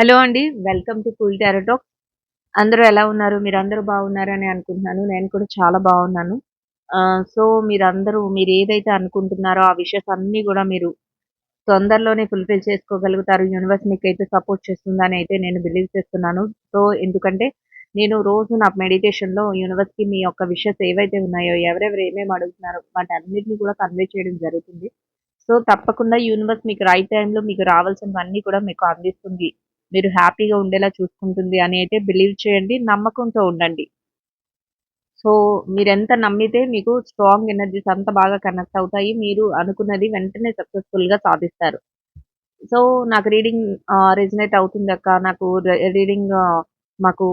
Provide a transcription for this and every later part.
Hello అండి welcome to cool talk. అందరూ ఎలా ఉన్నారు? మీరు అందరూ బాగున్నారని అనుకుంటున్నాను. నేను కూడా చాలా బాగున్నాను. సో మీరందరూ మీరు ఏదైతే అనుకుంటున్నారో ఆ విషయస్ అన్నీ కూడా మీరు తొందరలోనే ఫుల్ఫిల్ చేసుకోగలుగుతారు. యూనివర్స్ మీకు అయితే సపోర్ట్ చేస్తుందని అయితే నేను బిలీవ్ చేస్తున్నాను. సో ఎందుకంటే నేను రోజు నా మెడిటేషన్లో యూనివర్స్కి మీ యొక్క విషయస్ ఏవైతే ఉన్నాయో ఎవరెవరు ఏమేమి అడుగుతున్నారో వాటి అన్నింటినీ కూడా కన్వే చేయడం జరుగుతుంది. సో తప్పకుండా యూనివర్స్ మీకు రైట్ టైంలో మీకు రావాల్సినవన్నీ కూడా మీకు అందిస్తుంది. మీరు హ్యాపీగా ఉండేలా చూసుకుంటుంది అని అయితే బిలీవ్ చేయండి నమ్మకంతో ఉండండి. సో మీరు ఎంత నమ్మితే మీకు స్ట్రాంగ్ ఎనర్జీస్ అంత బాగా కనెక్ట్ అవుతాయి. మీరు అనుకున్నది వెంటనే సక్సెస్ఫుల్గా సాధిస్తారు. సో నాకు రీడింగ్ రెజినేట్ అవుతుంది అక్క. నాకు రీడింగ్ మాకు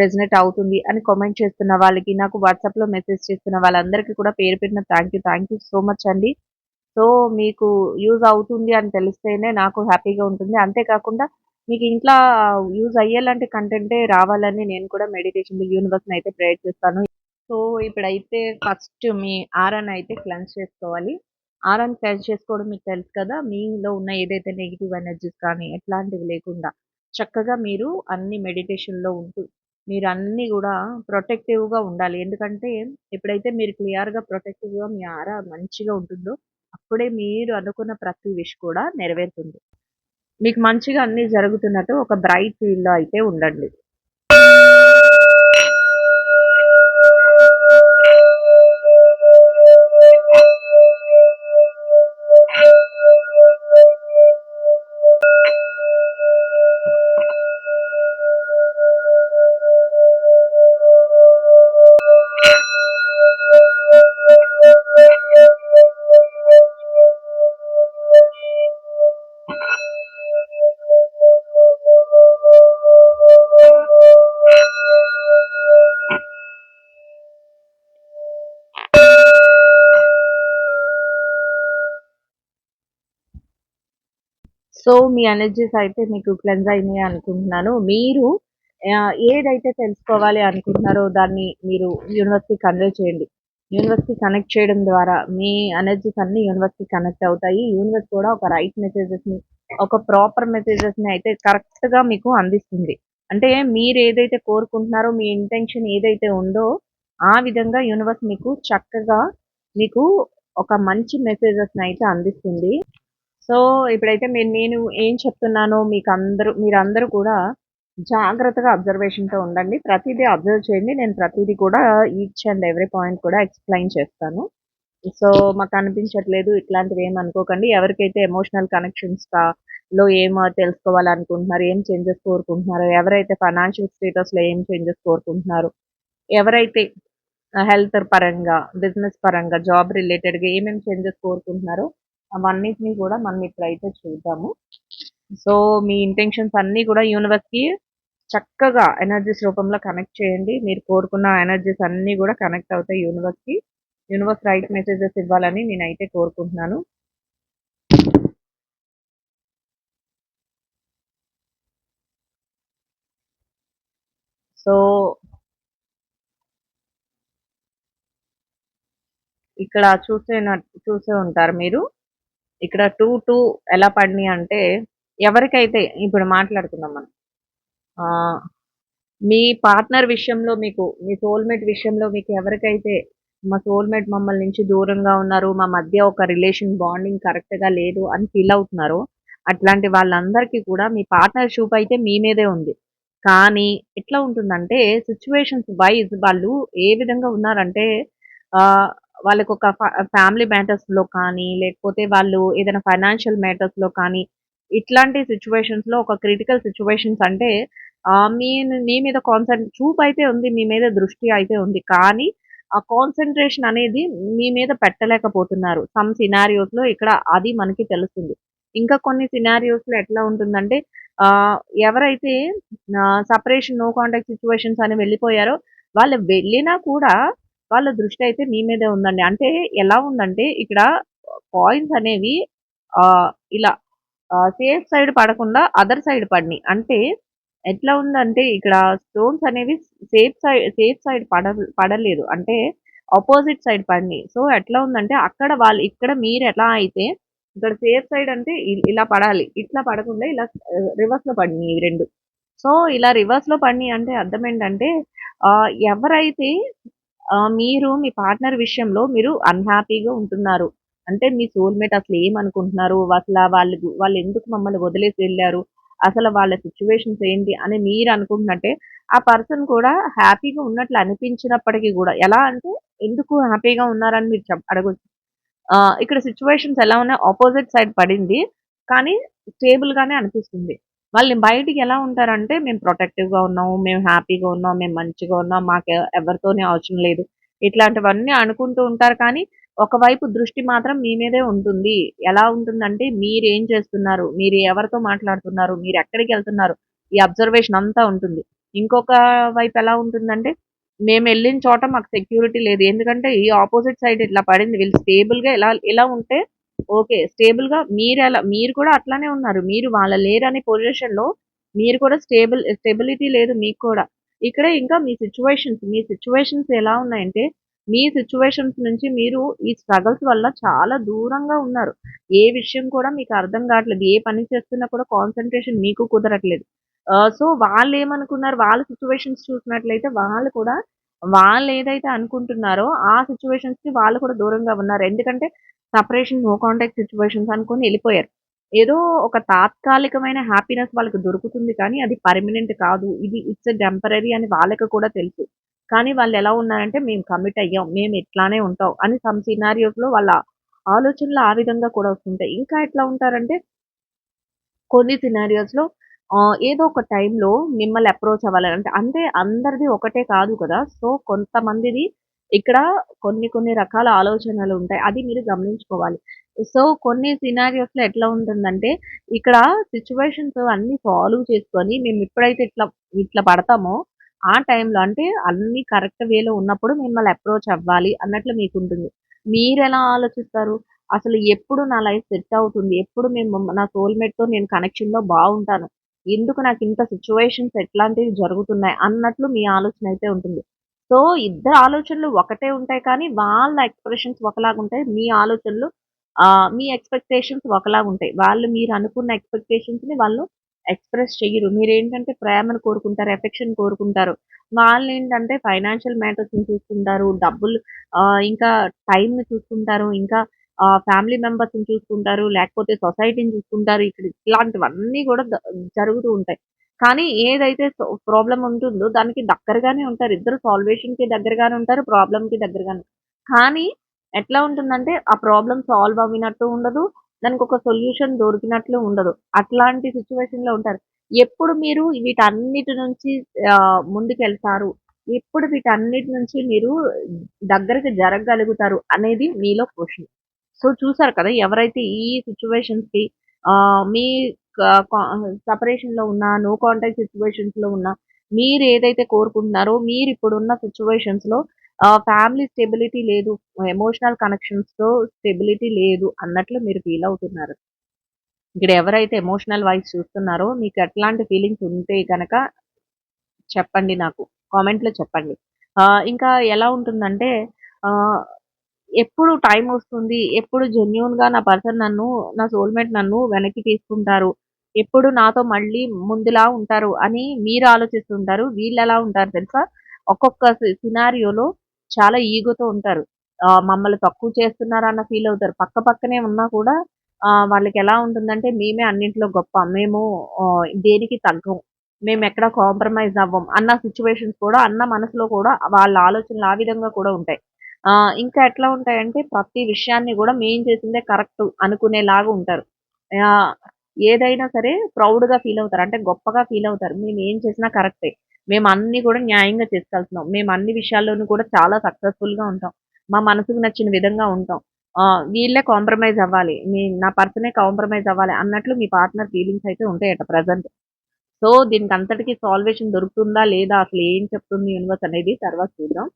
రెజినేట్ అవుతుంది అని కామెంట్ చేస్తున్న వాళ్ళకి నాకు వాట్సాప్లో మెసేజ్ చేస్తున్న వాళ్ళందరికీ కూడా పేరు పెట్టిన thank you thank you so much అండి. సో మీకు యూజ్ అవుతుంది అని తెలిస్తేనే నాకు హ్యాపీగా ఉంటుంది. అంతేకాకుండా మీకు ఇంట్లో యూజ్ అయ్యేలాంటి కంటెంటే రావాలని నేను కూడా మెడిటేషన్ యూనివర్స్ని అయితే ప్రేయర్ చేస్తాను. సో ఇప్పుడైతే ఫస్ట్ మీ ఆరాన్ అయితే క్లెన్స్ చేసుకోవాలి. ఆరాన్ క్లెన్స్ చేసుకోవడం మీకు తెలుసు కదా మీలో ఉన్న ఏదైతే నెగిటివ్ ఎనర్జీస్ కానీ ఎట్లాంటివి లేకుండా చక్కగా మీరు అన్ని మెడిటేషన్లో ఉంటూ మీరు అన్నీ కూడా ప్రొటెక్టివ్గా ఉండాలి. ఎందుకంటే ఎప్పుడైతే మీరు క్లియర్గా ప్రొటెక్టివ్గా మీ ఆరా మంచిగా ఉంటుందో అప్పుడే మీరు అనుకున్న ప్రతి విష్ కూడా నెరవేరుతుంది. మీకు మంచిగా అన్నీ జరుగుతున్నట్టు ఒక బ్రైట్ ఫీల్డ్లో అయితే ఉండండి. సో మీ ఎనర్జీస్ అయితే మీకు క్లెన్స్ అయినాయి అనుకుంటున్నాను. మీరు ఏదైతే తెలుసుకోవాలి అనుకుంటున్నారో దాన్ని మీరు యూనివర్స్కి కన్వే చేయండి. యూనివర్స్కి కనెక్ట్ చేయడం ద్వారా మీ ఎనర్జీస్ అన్ని యూనివర్స్కి కనెక్ట్ అవుతాయి. యూనివర్స్ కూడా ఒక రైట్ మెసేజెస్ని ఒక ప్రాపర్ మెసేజెస్ని అయితే కరెక్ట్గా మీకు అందిస్తుంది. అంటే మీరు ఏదైతే కోరుకుంటున్నారో మీ ఇంటెన్షన్ ఏదైతే ఉందో ఆ విధంగా యూనివర్స్ మీకు చక్కగా మీకు ఒక మంచి మెసేజెస్ని అయితే అందిస్తుంది. సో ఇప్పుడైతే మీరు నేను ఏం చెప్తున్నానో మీకు అందరూ మీరందరూ కూడా జాగ్రత్తగా అబ్జర్వేషన్తో ఉండండి. ప్రతిదీ అబ్జర్వ్ చేయండి. నేను ప్రతిదీ కూడా ఈచ్ అండ్ ఎవ్రీ పాయింట్ కూడా ఎక్స్ప్లెయిన్ చేస్తాను. సో మాకు అనిపించట్లేదు ఇట్లాంటివి ఏం అనుకోకండి. ఎవరికైతే ఎమోషనల్ కనెక్షన్స్లో ఏం తెలుసుకోవాలనుకుంటున్నారు ఏం చేంజెస్ కోరుకుంటున్నారు ఎవరైతే ఫైనాన్షియల్ స్టేటస్లో ఏం చేంజెస్ కోరుకుంటున్నారు ఎవరైతే హెల్త్ పరంగా బిజినెస్ పరంగా జాబ్ రిలేటెడ్గా ఏమేమి చేంజెస్ కోరుకుంటున్నారో అవన్నిటిని కూడా మనం ఇప్పుడైతే చూద్దాము. సో మీ ఇంటెన్షన్స్ అన్నీ కూడా యూనివర్స్కి చక్కగా ఎనర్జీస్ రూపంలో కనెక్ట్ చేయండి. మీరు కోరుకున్న ఎనర్జీస్ అన్నీ కూడా కనెక్ట్ అవుతాయి యూనివర్స్కి యూనివర్స్ రైట్ మెసేజెస్ ఇవ్వాలని నేనైతే కోరుకుంటున్నాను. సో ఇక్కడ చూసే చూసే ఉంటారు మీరు. ఇక్కడ టూ టూ ఎలా పడినాయి అంటే ఎవరికైతే ఇప్పుడు మాట్లాడుకుందాం మనం. మీ పార్ట్నర్ విషయంలో మీకు మీ సోల్మేట్ విషయంలో మీకు ఎవరికైతే మా సోల్మేట్ మమ్మల్ని నుంచి దూరంగా ఉన్నారు మా మధ్య ఒక రిలేషన్ బాండింగ్ కరెక్ట్గా లేదు అని ఫీల్ అవుతున్నారు అట్లాంటి వాళ్ళందరికీ కూడా మీ పార్ట్నర్ షూప్ అయితే మీ మీదే ఉంది. కానీ ఎట్లా ఉంటుందంటే సిచ్యువేషన్స్ వైజ్ వాళ్ళు ఏ విధంగా ఉన్నారంటే వాళ్ళకి ఒక ఫ్యామిలీ మ్యాటర్స్లో కానీ లేకపోతే వాళ్ళు ఏదైనా ఫైనాన్షియల్ మ్యాటర్స్లో కానీ ఇట్లాంటి సిచ్యువేషన్స్లో ఒక క్రిటికల్ సిచ్యువేషన్స్ అంటే మీ మీ మీద కాన్సన్ చూపు అయితే ఉంది మీ మీద దృష్టి అయితే ఉంది కానీ ఆ కాన్సన్ట్రేషన్ అనేది మీ మీద పెట్టలేకపోతున్నారు. సమ్ సినారియోస్లో ఇక్కడ అది మనకి తెలుస్తుంది. ఇంకా కొన్ని సినారియోస్లో ఎట్లా ఉంటుందంటే ఎవరైతే సపరేషన్ నో కాంటాక్ట్ సిచ్యువేషన్స్ అని వెళ్ళిపోయారో వాళ్ళు వెళ్ళినా కూడా వాళ్ళ దృష్టి అయితే మీ మీదే ఉందండి. అంటే ఎలా ఉందంటే ఇక్కడ కాయిన్స్ అనేవి ఇలా సేఫ్ సైడ్ పడకుండా అదర్ సైడ్ పడినాయి. అంటే ఎట్లా ఉందంటే ఇక్కడ స్టోన్స్ అనేవి సేఫ్ సైడ్ సేఫ్ సైడ్ పడ పడలేదు. అంటే ఆపోజిట్ సైడ్ పడినాయి. సో ఎట్లా ఉందంటే అక్కడ వాళ్ళు ఇక్కడ మీరు ఎలా అయితే ఇక్కడ సేఫ్ సైడ్ అంటే ఇలా పడాలి. ఇట్లా పడకుండా ఇలా రివర్స్లో పడినాయి ఇవి రెండు. సో ఇలా రివర్స్లో పడినాయి అంటే అర్థం ఏంటంటే ఎవరైతే మీరు మీ పార్ట్నర్ విషయంలో మీరు అన్హ్యాపీగా ఉంటున్నారు. అంటే మీ సోల్మేట్ అసలు ఏమనుకుంటున్నారు? అసలు వాళ్ళు వాళ్ళు ఎందుకు మమ్మల్ని వదిలేసి వెళ్ళారు? అసలు వాళ్ళ సిచ్యువేషన్స్ ఏంటి అని మీరు అనుకుంటున్నట్టే ఆ పర్సన్ కూడా హ్యాపీగా ఉన్నట్లు అనిపించినప్పటికీ కూడా ఎలా అంటే ఎందుకు హ్యాపీగా ఉన్నారని మీరు చెప్ అడగచ్చు. ఇక్కడ సిచ్యువేషన్స్ ఎలా ఉన్నాయి ఆపోజిట్ సైడ్ పడింది. కానీ స్టేబుల్ గానే అనిపిస్తుంది. వాళ్ళు బయటికి ఎలా ఉంటారంటే మేము ప్రొటెక్టివ్గా ఉన్నాము మేము హ్యాపీగా ఉన్నాం మేము మంచిగా ఉన్నాం మాకు ఎవరితోనే అవసరం లేదు. ఇట్లాంటివన్నీ అనుకుంటూ ఉంటారు కానీ ఒకవైపు దృష్టి మాత్రం మీ మీదే ఉంటుంది. ఎలా ఉంటుందంటే మీరేం చేస్తున్నారు మీరు ఎవరితో మాట్లాడుతున్నారు మీరు ఎక్కడికి వెళ్తున్నారు ఈ అబ్జర్వేషన్ అంతా ఉంటుంది. ఇంకొక వైపు ఎలా ఉంటుందంటే మేము వెళ్ళిన చోట మాకు సెక్యూరిటీ లేదు. ఎందుకంటే ఈ ఆపోజిట్ సైడ్ ఇట్లా పడింది. వీళ్ళు స్టేబుల్గా ఇలా ఇలా ఉంటే ఓకే స్టేబుల్గా మీరు ఎలా మీరు కూడా అట్లానే ఉన్నారు. మీరు వాళ్ళ లేరనే పొజిషన్లో మీరు కూడా స్టేబుల్ స్టెబిలిటీ లేదు మీకు కూడా. ఇక్కడ ఇంకా మీ సిచ్యువేషన్స్ మీ సిచ్యువేషన్స్ ఎలా ఉన్నాయంటే మీ సిచ్యువేషన్స్ నుంచి మీరు ఈ స్ట్రగల్స్ వల్ల చాలా దూరంగా ఉన్నారు. ఏ విషయం కూడా మీకు అర్థం కావట్లేదు. ఏ పని చేస్తున్నా కూడా కాన్సన్ట్రేషన్ మీకు కుదరట్లేదు. సో వాళ్ళు ఏమనుకున్నారు? వాళ్ళ సిచ్యువేషన్స్ చూసినట్లయితే వాళ్ళు కూడా వాళ్ళు ఏదైతే అనుకుంటున్నారో ఆ సిచ్యువేషన్స్కి వాళ్ళు కూడా దూరంగా ఉన్నారు. ఎందుకంటే సపరేషన్ నో కాంటాక్ట్ సిచ్యువేషన్స్ అనుకొని వెళ్ళిపోయారు. ఏదో ఒక తాత్కాలికమైన హ్యాపీనెస్ వాళ్ళకి దొరుకుతుంది కానీ అది పర్మనెంట్ కాదు. ఇది ఇట్స్ టెంపరీ అని వాళ్ళకి కూడా తెలుసు. కానీ వాళ్ళు ఎలా ఉన్నారంటే మేము కమిట్ అయ్యాం. మేము ఇట్లానే ఉంటాం అని సమ్ సినారియోస్లో వాళ్ళ ఆలోచనలు ఆ విధంగా కూడా వస్తుంటాయి. ఇంకా ఎట్లా ఉంటారంటే కొన్ని సినారియోస్లో ఏదో ఒక టైంలో మిమ్మల్ని అప్రోచ్ అవ్వాలని అంటే అంటే అందరిది ఒకటే కాదు కదా. సో కొంతమందిది ఇక్కడ కొన్ని కొన్ని రకాల ఆలోచనలు ఉంటాయి. అది మీరు గమనించుకోవాలి. సో కొన్ని సినారియోస్లో ఎట్లా ఉంటుందంటే ఇక్కడ సిచ్యువేషన్స్ అన్ని సాల్వ్ చేసుకొని మేము ఎప్పుడైతే ఇట్లా ఇట్లా పడతామో ఆ టైంలో అంటే అన్ని కరెక్ట్ వేలో ఉన్నప్పుడు మిమ్మల్ని అప్రోచ్ అవ్వాలి అన్నట్లు మీకు ఉంటుంది మీరు ఎలా ఆలోచిస్తారు? అసలు ఎప్పుడు నా లైఫ్ సెట్ అవుతుంది? ఎప్పుడు మేము నా సోల్మేట్తో నేను కనెక్షన్లో బాగుంటాను? ఎందుకు నాకు ఇంత సిచ్యువేషన్స్ ఎట్లాంటివి జరుగుతున్నాయి? అన్నట్లు మీ ఆలోచన అయితే ఉంటుంది. సో ఇద్దరు ఆలోచనలు ఒకటే ఉంటాయి కానీ వాళ్ళ ఎక్స్ప్రెషన్స్ ఒకలాగా ఉంటాయి మీ ఆలోచనలు మీ ఎక్స్పెక్టేషన్స్ ఒకలాగా ఉంటాయి. వాళ్ళు మీరు అనుకున్న ఎక్స్పెక్టేషన్స్ని వాళ్ళు ఎక్స్ప్రెస్ చెయ్యరు. మీరు ఏంటంటే ప్రేమను కోరుకుంటారు ఎఫెక్షన్ కోరుకుంటారు. వాళ్ళు ఏంటంటే ఫైనాన్షియల్ మ్యాటర్స్ని చూసుకుంటారు డబ్బులు ఇంకా టైం ని చూసుకుంటారు ఇంకా ఫ్యామిలీ మెంబర్స్ని చూసుకుంటారు లేకపోతే సొసైటీని చూసుకుంటారు ఇక్కడ ఇట్లాంటివన్నీ కూడా జరుగుతూ ఉంటాయి. కానీ ఏదైతే ప్రాబ్లం ఉంటుందో దానికి దగ్గరగానే ఉంటారు. ఇద్దరు సాల్వేషన్కి దగ్గరగానే ఉంటారు ప్రాబ్లంకి దగ్గరగానే. కానీ ఎట్లా ఉంటుందంటే ఆ ప్రాబ్లం సాల్వ్ అవినట్టు ఉండదు దానికి ఒక సొల్యూషన్ దొరికినట్లు ఉండదు. అట్లాంటి సిచ్యువేషన్లో ఉంటారు. ఎప్పుడు మీరు వీటన్నిటి నుంచి ఆ, ముందుకెళ్తారు? ఎప్పుడు వీటన్నిటి నుంచి మీరు దగ్గరకి జరగగలుగుతారు అనేది మీలో క్వశ్చన్. సో చూసారు కదా ఎవరైతే ఈ సిచ్యువేషన్స్కి మీ సపరేషన్లో ఉన్న నో కాంటాక్ట్ సిచ్యువేషన్స్లో ఉన్న మీరు ఏదైతే కోరుకుంటున్నారో మీరు ఇప్పుడున్న సిచ్యువేషన్స్లో ఫ్యామిలీ స్టెబిలిటీ లేదు ఎమోషనల్ కనెక్షన్స్తో స్టెబిలిటీ లేదు అన్నట్లు మీరు ఫీల్ అవుతున్నారు. ఇక్కడ ఎవరైతే ఎమోషనల్ వైజ్ చూస్తున్నారో మీకు ఎట్లాంటి ఫీలింగ్స్ ఉంటే కనుక చెప్పండి నాకు కామెంట్లో చెప్పండి. ఇంకా ఎలా ఉంటుందంటే ఎప్పుడు టైం వస్తుంది ఎప్పుడు జెన్యున్గా నా పర్సన్ నన్ను నా సోల్మేట్ నన్ను వెనక్కి తీసుకుంటారు ఎప్పుడు నాతో మళ్ళీ ముందులా ఉంటారు అని మీరు ఆలోచిస్తుంటారు వీళ్ళు ఎలా ఉంటారు తెలుసా? ఒక్కొక్క సినారియోలో చాలా ఈగోతో ఉంటారు. మమ్మల్ని తక్కువ చేస్తున్నారు అన్న ఫీల్ అవుతారు. పక్క పక్కనే ఉన్నా కూడా వాళ్ళకి ఎలా ఉంటుందంటే మేమే అన్నింటిలో గొప్ప. మేము దేనికి తగ్గం. మేము ఎక్కడ కాంప్రమైజ్ అవ్వం అన్న సిచ్యువేషన్స్ కూడా అన్న మనసులో కూడా వాళ్ళ ఆలోచనలు ఆ విధంగా కూడా ఉంటాయి. ఇంకా ఎట్లా ఉంటాయంటే ప్రతి విషయాన్ని కూడా మేం చేసిందే కరెక్ట్ అనుకునేలాగా ఉంటారు. ఏదైనా సరే ప్రౌడ్గా ఫీల్ అవుతారు. అంటే గొప్పగా ఫీల్ అవుతారు. మేము ఏం చేసినా కరెక్టే. మేము అన్ని కూడా న్యాయంగా చేసుకెళ్తున్నాం మేము అన్ని విషయాల్లోనూ కూడా చాలా సక్సెస్ఫుల్గా ఉంటాం. మా మనసుకు నచ్చిన విధంగా ఉంటాం. వీళ్ళే కాంప్రమైజ్ అవ్వాలి. మీ నా పర్సనే కాంప్రమైజ్ అవ్వాలి అన్నట్లు మీ పార్ట్నర్ ఫీలింగ్స్ అయితే ఉంటాయట ప్రజెంట్. సో దీనికి అంతటికి సాల్వేషన్ దొరుకుతుందా లేదా? అసలు ఏం చెప్తుంది యూనివర్స్ అనేది తర్వాత చూద్దాం.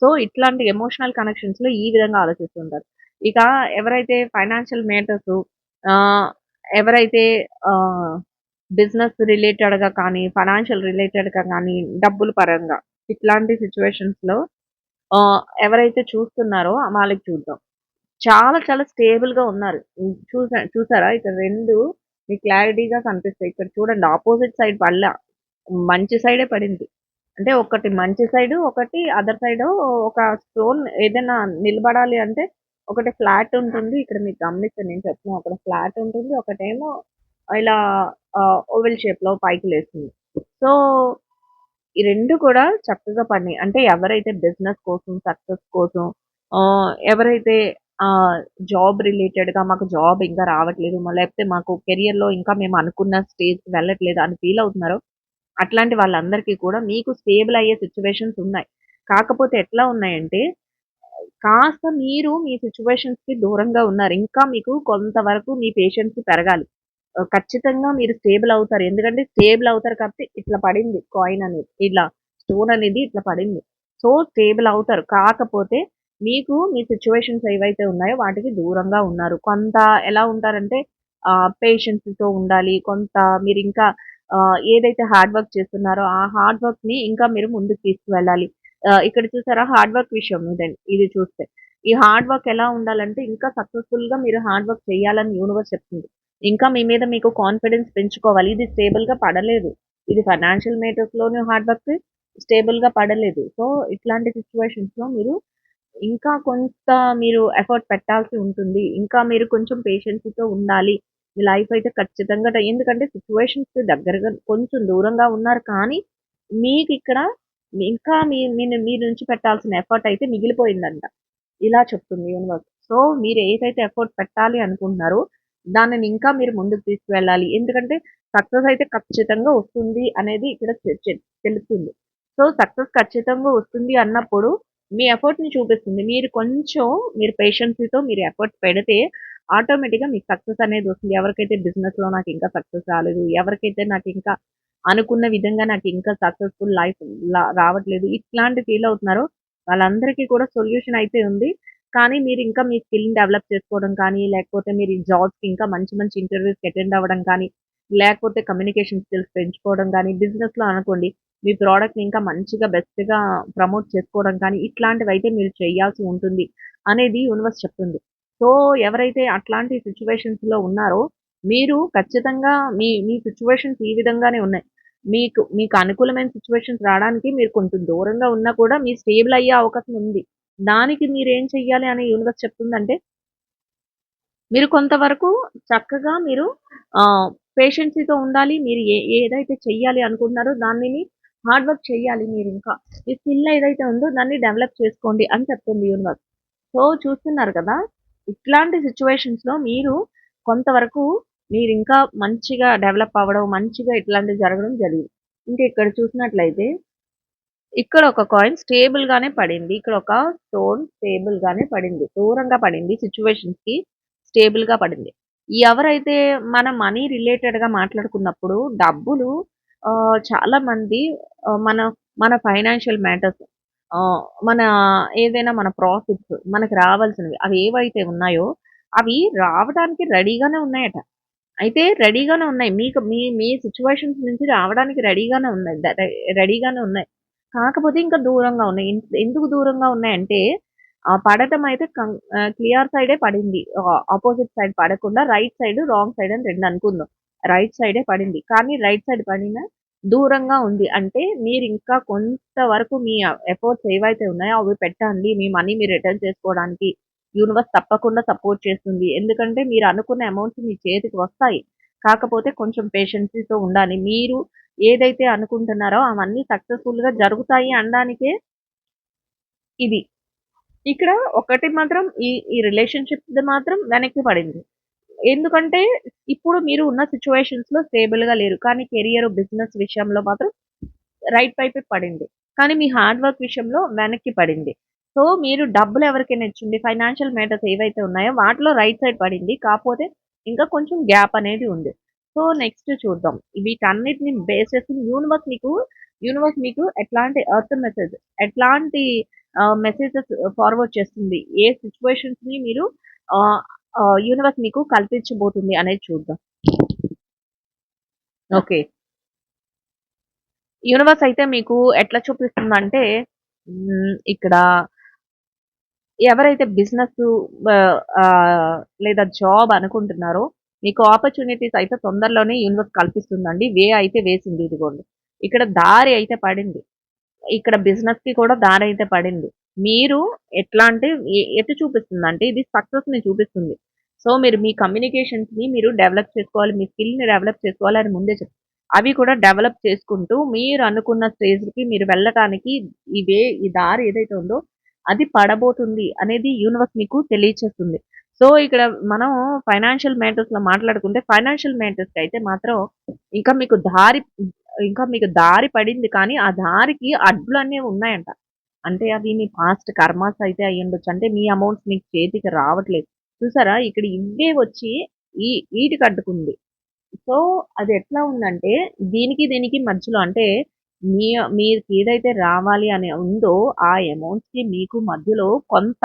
సో ఇట్లాంటి ఎమోషనల్ కనెక్షన్స్లో ఈ విధంగా ఆలోచిస్తుంటారు. ఇక ఎవరైతే ఫైనాన్షియల్ మేటర్స్ ఎవరైతే బిజినెస్ రిలేటెడ్గా కానీ ఫైనాన్షియల్ రిలేటెడ్గా కానీ డబ్బుల పరంగా ఇట్లాంటి సిచ్యువేషన్స్లో ఆ, ఎవరైతే చూస్తున్నారో వాళ్ళకి చూద్దాం చాలా చాలా స్టేబుల్‌గా ఉన్నారు. చూసా చూసారా ఇక్కడ రెండు మీకు క్లారిటీగా కనిపిస్తాయి. ఇక్కడ చూడండి ఆపోజిట్ సైడ్ పడలా. మంచి సైడే పడింది. అంటే ఒకటి మంచి సైడు, ఒకటి అదర్ సైడు ఒక స్టోన్ ఏదైనా నిలబడాలి అంటే ఒకటి ఫ్లాట్ ఉంటుంది. ఇక్కడ మీకు గమనిస్తే నేను చెప్తున్నా అక్కడ ఫ్లాట్ ఉంటుంది. ఒకటేమో ఇలా ఓవెల్ షేప్‌లో పైకి లేస్తుంది. సో, ఈ రెండు కూడా చక్కగా పడినాయి. అంటే ఎవరైతే బిజినెస్ కోసం, సక్సెస్ కోసం ఎవరైతే జాబ్ రిలేటెడ్‌గా మాకు జాబ్ ఇంకా రావట్లేదు. లేకపోతే మాకు కెరియర్‌లో ఇంకా మేము అనుకున్న స్టేజ్‌కి వెళ్ళట్లేదు అని ఫీల్ అవుతున్నారో, అట్లాంటి వాళ్ళందరికీ కూడా మీకు స్టేబుల్ అయ్యే సిచ్యువేషన్స్ ఉన్నాయి. కాకపోతే ఎట్లా ఉన్నాయంటే, కాస్త మీరు మీ సిట్యుయేషన్స్‌కి దూరంగా ఉన్నారు. ఇంకా మీకు కొంతవరకు మీ పేషెన్స్ పెరగాలి. ఖచ్చితంగా మీరు స్టేబుల్ అవుతారు. ఎందుకంటే స్టేబుల్ అవుతారు కాబట్టి ఇట్లా పడింది కాయిన్ అనేది. ఇట్లా స్టోన్ అనేది ఇట్లా పడింది. సో, స్టేబుల్ అవుతారు. కాకపోతే మీకు మీ సిచ్యువేషన్స్ ఏవైతే ఉన్నాయో వాటికి దూరంగా ఉన్నారు. కొంత ఎలా ఉంటారంటే పేషెన్స్‌తో ఉండాలి. కొంత మీరు ఇంకా ఏదైతే హార్డ్ వర్క్ చేస్తున్నారో ఆ హార్డ్ వర్క్‌ని ఇంకా మీరు ముందుకు తీసుకువెళ్ళాలి. ఇక్కడ చూసారా హార్డ్ వర్క్ విషయం ఇదండి. ఇది చూస్తే. ఈ హార్డ్ వర్క్ ఎలా ఉండాలంటే ఇంకా సక్సెస్‌ఫుల్‌గా మీరు హార్డ్ వర్క్ చేయాలని యూనివర్స్ చెప్తుంది. ఇంకా మీ మీద మీకు కాన్ఫిడెన్స్ పెంచుకోవాలి. ఇది స్టేబుల్‌గా పడలేదు. ఇది ఫైనాన్షియల్ మేటర్స్‌లోనే హార్డ్ వర్క్ స్టేబుల్‌గా పడలేదు. సో, ఇట్లాంటి సిట్యుయేషన్స్‌లో మీరు ఇంకా కొంత మీరు ఎఫర్ట్ పెట్టాల్సి ఉంటుంది. ఇంకా మీరు కొంచెం పేషెన్స్‌తో ఉండాలి. మీ లైఫ్ అయితే ఖచ్చితంగా ఎందుకంటే సిచ్యువేషన్స్ దగ్గరగా కొంచెం దూరంగా ఉన్నారు కానీ, మీకు ఇక్కడ ఇంకా మీ మీ మీ నుంచి పెట్టాల్సిన ఎఫర్ట్ అయితే మిగిలిపోయిందంట. ఇలా చెప్తుంది యూనివర్స్. సో, మీరు ఏదైతే ఎఫర్ట్ పెట్టాలి అనుకుంటున్నారో, దానిని ఇంకా మీరు ముందుకు తీసుకువెళ్ళాలి. ఎందుకంటే సక్సెస్ అయితే ఖచ్చితంగా వస్తుంది అనేది ఇక్కడ తెలుస్తుంది. సో, సక్సెస్ ఖచ్చితంగా వస్తుంది అన్నప్పుడు మీ ఎఫర్ట్‌ని చూపిస్తుంది. మీరు కొంచెం మీరు పేషెన్సీతో మీరు ఎఫర్ట్ పెడితే ఆటోమేటిక్‌గా మీకు సక్సెస్ అనేది వస్తుంది. ఎవరికైతే బిజినెస్‌లో నాకు ఇంకా సక్సెస్ రాలేదు, ఎవరికైతే నాకు ఇంకా అనుకున్న విధంగా నాకు ఇంకా సక్సెస్‌ఫుల్ లైఫ్ లా రావట్లేదు. ఇట్లాంటి ఫీల్ అవుతున్నారో వాళ్ళందరికీ కూడా సొల్యూషన్ అయితే ఉంది. కానీ మీరు ఇంకా మీ స్కిల్‌ని డెవలప్ చేసుకోవడం కానీ, లేకపోతే మీరు ఈ జాబ్స్‌కి ఇంకా మంచి మంచి ఇంటర్వ్యూస్‌కి అటెండ్ అవ్వడం కానీ, లేకపోతే కమ్యూనికేషన్ స్కిల్స్ పెంచుకోవడం కానీ, బిజినెస్‌లో అనుకోండి మీ ప్రోడక్ట్ని ఇంకా మంచిగా బెస్ట్‌గా ప్రమోట్ చేసుకోవడం కానీ, ఇట్లాంటివి అయితే మీరు చేయాల్సి ఉంటుంది అనేది యూనివర్స్ చెప్తుంది. సో, ఎవరైతే అట్లాంటి సిచ్యువేషన్స్లో ఉన్నారో మీరు ఖచ్చితంగా మీ మీ సిచ్యువేషన్స్ ఈ విధంగానే ఉన్నాయి. మీకు మీకు అనుకూలమైన సిచ్యువేషన్స్ రావడానికి మీరు కొంచెం దూరంగా ఉన్నా కూడా మీరు స్టేబుల్ అయ్యే అవకాశం ఉంది. దానికి మీరేం చెయ్యాలి అని యూనివర్స్ చెప్తుందంటే మీరు కొంతవరకు చక్కగా మీరు ఆహ్, పేషెన్సీతో ఉండాలి. మీరు ఏ ఏదైతే చెయ్యాలి అనుకుంటున్నారో దానిని హార్డ్ వర్క్ చేయాలి మీరింకా. మీ స్కిల్ ఏదైతే ఉందో దాన్ని డెవలప్ చేసుకోండి అని చెప్తుంది యూనివర్స్. సో, చూస్తున్నారు కదా! ఇట్లాంటి సిచ్యువేషన్స్‌లో మీరు కొంతవరకు మీరు ఇంకా మంచిగా డెవలప్ అవ్వడం, మంచిగా ఇట్లాంటివి జరగడం జరిగింది. ఇంకా ఇక్కడ చూసినట్లయితే ఇక్కడ ఒక కాయిన్ స్టేబుల్‌గానే పడింది. ఇక్కడ ఒక స్టోన్ స్టేబుల్‌గానే పడింది. దూరంగా పడింది సిట్యుయేషన్స్‌కి స్టేబుల్‌గా పడింది. ఎవరైతే మన మనీ రిలేటెడ్‌గా మాట్లాడుకున్నప్పుడు డబ్బులు ఆహ్, చాలామంది మన మన ఫైనాన్షియల్ మ్యాటర్స్ మన ఏదైనా మన ప్రాఫిట్స్ మనకు రావాల్సినవి అవి ఏవైతే ఉన్నాయో అవి రావడానికి రెడీగానే ఉన్నాయట. అయితే రెడీగానే ఉన్నాయి. మీకు మీ మీ సిచ్యువేషన్స్ నుంచి రావడానికి రెడీగానే ఉన్నాయి. రెడీగానే ఉన్నాయి. కాకపోతే ఇంకా దూరంగా ఉన్నాయి. ఎందుకు దూరంగా ఉన్నాయంటే ఆ పడటం అయితే కం క్లియర్ సైడే పడింది. ఆపోజిట్ సైడ్ పడకుండా రైట్ సైడ్, రాంగ్ సైడ్ అని రెండు అనుకుందాం. రైట్ సైడే పడింది. కానీ రైట్ సైడ్ పడినా దూరంగా ఉంది. అంటే మీరు ఇంకా కొంతవరకు మీ ఎఫర్ట్స్ ఏవైతే ఉన్నాయో అవి పెట్టండి. మీ మనీ మీరు రిటర్న్ చేసుకోవడానికి యూనివర్స్ తప్పకుండా సపోర్ట్ చేస్తుంది. ఎందుకంటే మీరు అనుకున్న అమౌంట్స్ మీ చేతికి వస్తాయి. కాకపోతే కొంచెం పేషెన్సీతో ఉండాలి. మీరు ఏదైతే అనుకుంటున్నారో అవన్నీ సక్సెస్‌ఫుల్‌గా జరుగుతాయి అనడానికే ఇది. ఇక్కడ ఒకటి మాత్రం ఈ ఈ రిలేషన్షిప్ మాత్రం వెనక్కి పడింది. ఎందుకంటే ఇప్పుడు మీరు ఉన్న సిచ్యువేషన్స్లో స్టేబుల్‌గా లేరు. కానీ కెరియర్, బిజినెస్ విషయంలో మాత్రం రైట్ వైపే పడింది. కానీ మీ హార్డ్ వర్క్ విషయంలో వెనక్కి పడింది. సో, మీరు డబ్బులు ఎవరికైనా ఇచ్చింది ఫైనాన్షియల్ మ్యాటర్స్ ఏవైతే ఉన్నాయో వాటిలో రైట్ సైడ్ పడింది. కాకపోతే ఇంకా కొంచెం గ్యాప్ అనేది ఉంది. సో, నెక్స్ట్ చూద్దాం. వీటన్నిటిని బేస్ చేసుకుని యూనివర్స్ మీకు యూనివర్స్ మీకు ఎట్లాంటి అర్త్ మెసేజ్ ఎట్లాంటి మెసేజెస్ ఫార్వర్డ్ చేస్తుంది. ఏ సిచ్యువేషన్స్ని మీరు యూనివర్స్ మీకు కల్పించబోతుంది అనేది చూద్దాం. ఓకే. యూనివర్స్ అయితే మీకు ఎట్లా చూపిస్తుందంటే ఇక్కడ ఎవరైతే బిజినెస్ లేదా జాబ్ అనుకుంటున్నారో మీకు ఆపర్చునిటీస్ అయితే తొందరలోనే యూనివర్స్ కల్పిస్తుందండి. వే అయితే వేసింది ఇదిగోండి. ఇక్కడ దారి అయితే పడింది. ఇక్కడ బిజినెస్కి కూడా దారి అయితే పడింది. మీరు ఎట్లా అంటే ఎటు చూపిస్తుంది అంటే ఇది సక్సెస్ని చూపిస్తుంది. సో మీరు మీ కమ్యూనికేషన్స్ని మీరు డెవలప్ చేసుకోవాలి మీ స్కిల్ని డెవలప్ చేసుకోవాలి అని ముందే చెప్తారు అవి కూడా డెవలప్ చేసుకుంటూ మీరు అనుకున్న స్టేజ్కి మీరు వెళ్ళటానికి ఈ వే ఈ దారి ఏదైతే ఉందో అది పడబోతుంది అనేది యూనివర్స్ మీకు తెలియచేస్తుంది. సో ఇక్కడ మనం ఫైనాన్షియల్ మ్యాటర్స్లో మాట్లాడుకుంటే ఫైనాన్షియల్ మ్యాటర్స్ అయితే మాత్రం ఇంకా మీకు దారి ఇంకా మీకు దారి పడింది కానీ ఆ దారికి అడ్డులు అనేవి ఉన్నాయంట. అంటే అవి మీ పాస్ట్ కర్మాస్ అయితే అయ్యి ఉండొచ్చు. అంటే మీ అమౌంట్స్ మీకు చేతికి రావట్లేదు. చూసారా? ఇక్కడ ఇవే వచ్చి ఈ వీటికి అడ్డుకుంది సో అది ఎట్లా ఉందంటే దీనికి దీనికి మధ్యలో అంటే మీ మీకు ఏదైతే రావాలి అని ఉందో ఆ అమౌంట్‌కి మీకు మధ్యలో కొంత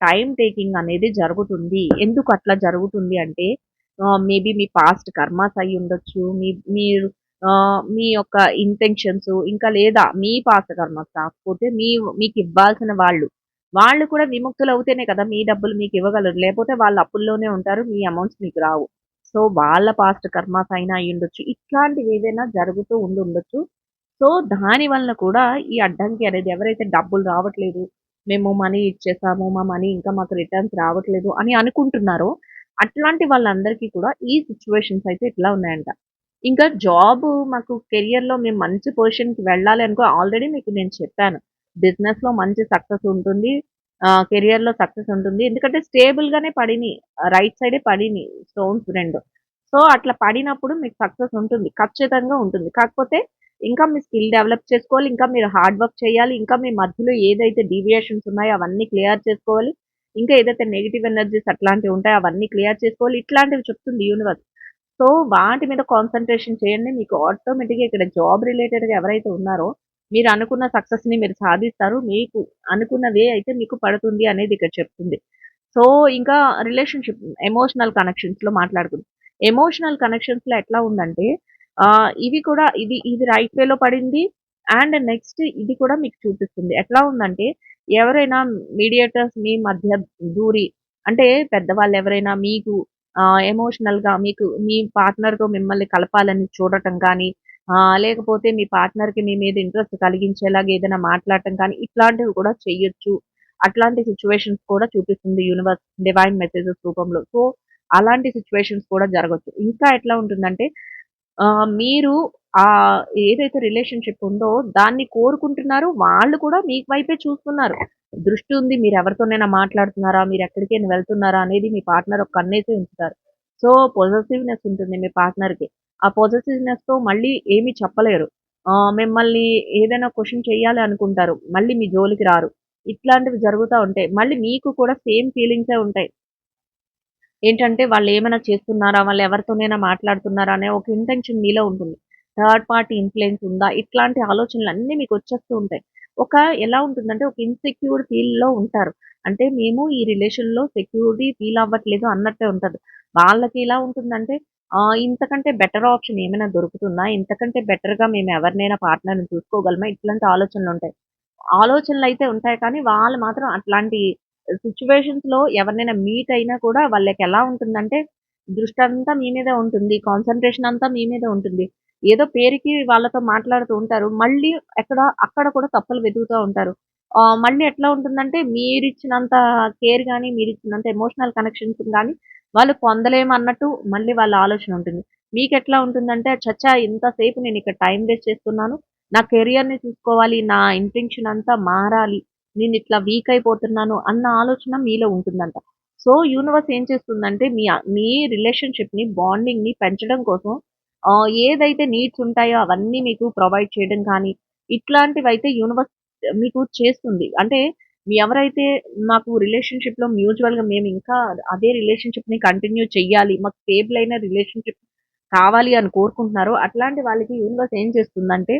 టైం టేకింగ్ అనేది జరుగుతుంది. ఎందుకు అట్లా జరుగుతుంది అంటే మేబీ మీ పాస్ట్ కర్మాస్ అయి ఉండొచ్చు మీ మీరు మీ యొక్క ఇంటెన్షన్స్ ఇంకా లేదా మీ పాస్ట్ కర్మాస్ కాకపోతే మీ మీకు ఇవ్వాల్సిన వాళ్ళు వాళ్ళు కూడా విముక్తులు అవుతేనే కదా మీ డబ్బులు మీకు ఇవ్వగలరు. లేకపోతే వాళ్ళు అప్పుల్లోనే ఉంటారు మీ అమౌంట్స్ మీకు రావు. సో వాళ్ళ పాస్ట్ కర్మాస్ అయినా అయి ఉండొచ్చు ఇట్లాంటివి ఏదైనా జరుగుతూ ఉండి ఉండొచ్చు సో దాని వలన కూడా ఈ అడ్డంకి అనేది ఎవరైతే డబ్బులు రావట్లేదు మేము మనీ ఇచ్చేసాము మా మనీ ఇంకా మాకు రిటర్న్స్ రావట్లేదు అని అనుకుంటున్నారో అట్లాంటి వాళ్ళందరికీ కూడా ఈ సిచ్యువేషన్స్ అయితే ఇట్లా ఉన్నాయంట. ఇంకా జాబ్ మాకు కెరియర్లో మేము మంచి పొజిషన్కి వెళ్ళాలి అనుకో ఆల్రెడీ మీకు నేను చెప్పాను బిజినెస్లో మంచి సక్సెస్ ఉంటుంది కెరియర్లో సక్సెస్ ఉంటుంది. ఎందుకంటే స్టేబుల్ గానే పడిని రైట్ సైడే పడిని స్టోన్స్ రెండు. సో అట్లా పడినప్పుడు మీకు సక్సెస్ ఉంటుంది ఖచ్చితంగా ఉంటుంది. కాకపోతే ఇంకా మీ స్కిల్ డెవలప్ చేసుకోవాలి ఇంకా మీరు హార్డ్ వర్క్ చేయాలి ఇంకా మీ మధ్యలో ఏదైతే డీవియేషన్స్ ఉన్నాయో అవన్నీ క్లియర్ చేసుకోవాలి ఇంకా ఏదైతే నెగిటివ్ ఎనర్జీస్ అట్లాంటివి ఉంటాయో అవన్నీ క్లియర్ చేసుకోవాలి. ఇట్లాంటివి చెప్తుంది యూనివర్స్. సో వాటి మీద కాన్సన్ట్రేషన్ చేయండి. మీకు ఆటోమేటిక్గా ఇక్కడ జాబ్ రిలేటెడ్గా ఎవరైతే ఉన్నారో మీరు అనుకున్న సక్సెస్ని మీరు సాధిస్తారు. మీకు అనుకున్న వే అయితే మీకు పడుతుంది అనేది ఇక్కడ చెప్తుంది. సో ఇంకా రిలేషన్షిప్ ఎమోషనల్ కనెక్షన్స్లో ఎమోషనల్ కనెక్షన్స్లో ఎట్లా ఉందంటే ఇవి కూడా ఇది ఇది రైట్ వేలో పడింది. అండ్ నెక్స్ట్ ఇది కూడా మీకు చూపిస్తుంది. ఎట్లా ఉందంటే ఎవరైనా మీడియేటర్స్ మీ మధ్య దూరి అంటే పెద్దవాళ్ళు ఎవరైనా మీకు ఎమోషనల్గా మీకు మీ పార్ట్నర్తో మిమ్మల్ని కలపాలని చూడటం కానీ లేకపోతే మీ పార్ట్నర్కి మీ మీద ఇంట్రెస్ట్ కలిగించేలాగా ఏదైనా మాట్లాడటం కానీ ఇట్లాంటివి కూడా చెయ్యొచ్చు అట్లాంటి సిచ్యువేషన్స్ కూడా చూపిస్తుంది యూనివర్స్ డివైన్ మెసేజెస్ రూపంలో. సో అలాంటి సిచ్యువేషన్స్ కూడా జరగచ్చు. ఇంకా ఎట్లా ఉంటుందంటే మీరు ఆ ఏదైతే రిలేషన్షిప్ ఉందో దాన్ని కోరుకుంటున్నారు వాళ్ళు కూడా మీ వైపే చూస్తున్నారు. దృష్టి ఉంది మీరు ఎవరితోనైనా మాట్లాడుతున్నారా మీరు ఎక్కడికైనా వెళ్తున్నారా అనేది మీ పార్ట్నర్ ఒక కన్నేసి ఉంచుతారు. సో పొజెసివ్నెస్ ఉంటుంది మీ పార్ట్నర్‌కి. ఆ పొసెసివ్‌నెస్‌తో మళ్ళీ ఏమీ చెప్పలేరు. మిమ్మల్ని ఏదైనా క్వశ్చన్ చేయాలి అనుకుంటారు మళ్ళీ మీ జోలికి రారు. ఇట్లాంటివి జరుగుతూ ఉంటాయి. మళ్ళీ మీకు కూడా సేమ్ ఫీలింగ్సే ఉంటాయి. ఏంటంటే వాళ్ళు ఏమైనా చేస్తున్నారా? వాళ్ళు ఎవరితోనైనా మాట్లాడుతున్నారా? అనే ఒక ఇంటెన్షన్ మీలో ఉంటుంది. థర్డ్ పార్టీ ఇన్ఫ్లుయెన్స్ ఉందా? ఇట్లాంటి ఆలోచనలు అన్నీ మీకు వచ్చేస్తూ ఉంటాయి. ఒక ఎలా ఉంటుందంటే ఒక ఇన్సెక్యూర్ ఫీల్లో ఉంటారు. అంటే మేము ఈ రిలేషన్లో సెక్యూరిటీ ఫీల్ అవ్వట్లేదు అన్నట్టే ఉంటుంది. వాళ్ళకి ఎలా ఉంటుందంటే ఇంతకంటే బెటర్ ఆప్షన్ ఏమైనా దొరుకుతుందా? ఇంతకంటే బెటర్గా మేము ఎవరినైనా పార్ట్నర్ని చూసుకోగలమా? ఇట్లాంటి ఆలోచనలు ఉంటాయి. ఆలోచనలు అయితే ఉంటాయి కానీ వాళ్ళు మాత్రం అట్లాంటి సిచ్యువేషన్స్లో ఎవరినైనా మీట్ అయినా కూడా వాళ్ళకి ఎలా ఉంటుందంటే దృష్టి అంతా మీ మీదే ఉంటుంది కాన్సన్ట్రేషన్ అంతా మీ మీదే ఉంటుంది. ఏదో పేరుకి వాళ్ళతో మాట్లాడుతూ ఉంటారు మళ్ళీ ఎక్కడ అక్కడ కూడా తప్పులు వెతుకుతూ ఉంటారు. మళ్ళీ ఎట్లా ఉంటుందంటే మీరు ఇచ్చినంత కేర్ కానీ మీరు ఇచ్చినంత ఎమోషనల్ కనెక్షన్స్ కానీ వాళ్ళు పొందలేము అన్నట్టు మళ్ళీ వాళ్ళ ఆలోచన ఉంటుంది. మీకు ఎట్లా ఉంటుందంటే చచ్చా ఇంతసేపు నేను ఇక్కడ టైం వేస్ట్ చేస్తున్నాను నా కెరియర్ని చూసుకోవాలి నా ఇంటెన్షన్ అంతా మారాలి నేను ఇట్లా వీక్ అయిపోతున్నాను అన్న ఆలోచన మీలో ఉంటుందంట. సో యూనివర్స్ ఏం చేస్తుందంటే మీ మీ రిలేషన్షిప్ని బాండింగ్ని పెంచడం కోసం ఏదైతే నీడ్స్ ఉంటాయో అవన్నీ మీకు ప్రొవైడ్ చేయడం కానీ ఇట్లాంటివి అయితే యూనివర్స్ మీకు చేస్తుంది. అంటే మీ ఎవరైతే మాకు రిలేషన్షిప్లో మ్యూచువల్గా మేము ఇంకా అదే రిలేషన్షిప్ని కంటిన్యూ చెయ్యాలి మాకు స్టేబుల్ అయిన రిలేషన్షిప్ కావాలి అని కోరుకుంటున్నారో అట్లాంటి వాళ్ళకి యూనివర్స్ ఏం చేస్తుందంటే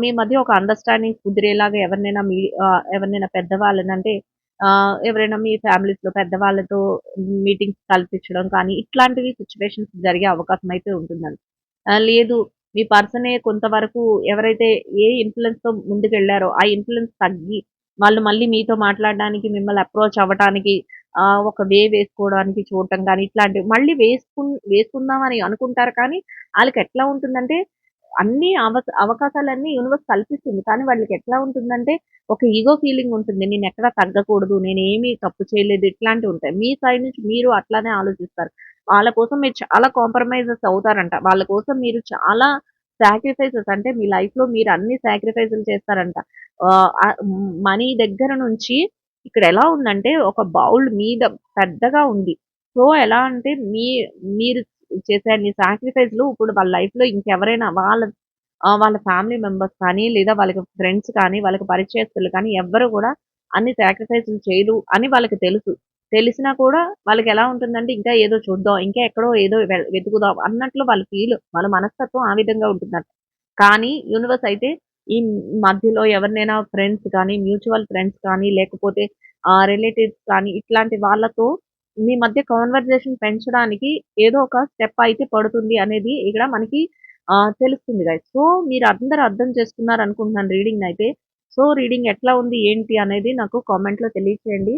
మీ మధ్య ఒక అండర్స్టాండింగ్ కుదిరేలాగా ఎవరినైనా మీ ఎవరినైనా పెద్దవాళ్ళని అంటే ఎవరైనా మీ ఫ్యామిలీస్లో పెద్దవాళ్ళతో మీటింగ్స్ కల్పించడం కానీ ఇట్లాంటివి సిచ్యువేషన్స్ జరిగే అవకాశం అయితే ఉంటుందండి. లేదు మీ పర్సనే కొంతవరకు ఎవరైతే ఏ ఇన్ఫ్లుయెన్స్తో తో ఆ ఇన్ఫ్లుయెన్స్ తగ్గి వాళ్ళు మళ్ళీ మీతో మాట్లాడడానికి మిమ్మల్ని అప్రోచ్ అవ్వటానికి ఒక వే వేసుకోవడానికి చూడటం కానీ ఇట్లాంటివి మళ్ళీ వేసుకు వేసుకుందామని అనుకుంటారు కానీ వాళ్ళకి ఎట్లా ఉంటుందంటే అన్ని అవ అవకాశాలన్నీ యూనివర్స్ కల్పిస్తుంది. కానీ వాళ్ళకి ఎట్లా ఉంటుందంటే ఒక ఈగో ఫీలింగ్ ఉంటుంది. నేను ఎక్కడ తగ్గకూడదు. నేను ఏమీ తప్పు చేయలేదు. ఇట్లాంటివి ఉంటాయి. మీ సైడ్ నుంచి మీరు అట్లానే ఆలోచిస్తారు. వాళ్ళ కోసం మీరు చాలా కాంప్రమైజెస్ అవుతారంట. వాళ్ళ కోసం మీరు చాలా సాక్రిఫైసెస్ అంటే మీ లైఫ్‌లో మీరు అన్ని సాక్రిఫైస్‌లు చేస్తారంట. మనీ దగ్గర నుంచి ఇక్కడ ఎలా ఉందంటే ఒక బౌల్ మీద పెద్దగా ఉంది. సో, ఎలా అంటే మీ మీరు చేసే నీ సాక్రిఫైస్‌లు ఇప్పుడు వాళ్ళ లైఫ్‌లో ఇంకెవరైనా వాళ్ళ వాళ్ళ ఫ్యామిలీ మెంబర్స్ కానీ, లేదా వాళ్ళకి ఫ్రెండ్స్ కానీ, వాళ్ళకి పరిచయస్తులు కానీ ఎవ్వరు కూడా అన్ని సాక్రిఫైస్‌లు చేయరు అని వాళ్ళకి తెలుసు. తెలిసినా కూడా వాళ్ళకి ఎలా ఉంటుందంటే ఇంకా ఏదో చూద్దాం. ఇంకా ఎక్కడో ఏదో వె వెతుకుదాం అన్నట్లు వాళ్ళ ఫీల్. వాళ్ళ మనస్తత్వం ఆ విధంగా ఉంటుందట. కానీ యూనివర్స్ అయితే ఈ మధ్యలో ఎవరినైనా ఫ్రెండ్స్ కానీ, మ్యూచువల్ ఫ్రెండ్స్ కానీ, లేకపోతే రిలేటివ్స్ కానీ ఇట్లాంటి వాళ్ళతో మీ మధ్య కన్వర్జేషన్ పెంచడానికి ఏదో ఒక స్టెప్ అయితే పడుతుంది అనేది ఇక్కడ మనకి తెలుస్తుంది గైస్. సో, మీరు అందరు అర్థం చేసుకున్నారు అనుకుంటున్నాను రీడింగ్ అయితే సో, రీడింగ్ ఎట్లా ఉంది, ఏంటి అనేది నాకు కామెంట్‌లో తెలియచేయండి.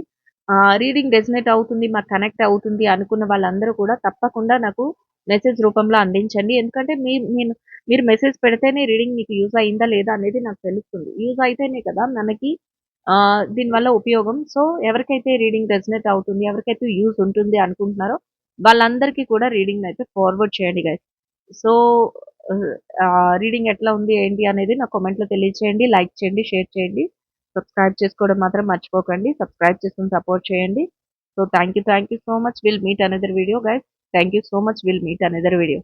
రీడింగ్ రెజినేట్ అవుతుంది, మాకు కనెక్ట్ అవుతుంది అనుకున్న వాళ్ళందరూ కూడా తప్పకుండా నాకు మెసేజ్ రూపంలో అందించండి. ఎందుకంటే మీ నేను మీరు మెసేజ్ పెడితేనే రీడింగ్ మీకు యూజ్ అయిందా లేదా అనేది నాకు తెలుస్తుంది. యూజ్ అయితేనే కదా మనకి దీనివల్ల ఉపయోగం. సో, ఎవరికైతే రీడింగ్ రెజొనేట్ అవుతుంది, ఎవరికైతే యూజ్ ఉంటుంది అనుకుంటున్నారో వాళ్ళందరికీ కూడా రీడింగ్‌నయితే ఫార్వర్డ్ చేయండి గైస్. సో, రీడింగ్ ఎట్లా ఉంది, ఏంటి అనేది నాకు కామెంట్‌లో తెలియచేయండి. లైక్ చేయండి, షేర్ చేయండి. సబ్స్క్రైబ్ చేసుకోవడం మాత్రం మర్చిపోకండి. సబ్స్క్రైబ్ చేసుకొని సపోర్ట్ చేయండి. So, thank you, thank you so much. Will meet another video guys. Thank you so much. Will meet another video.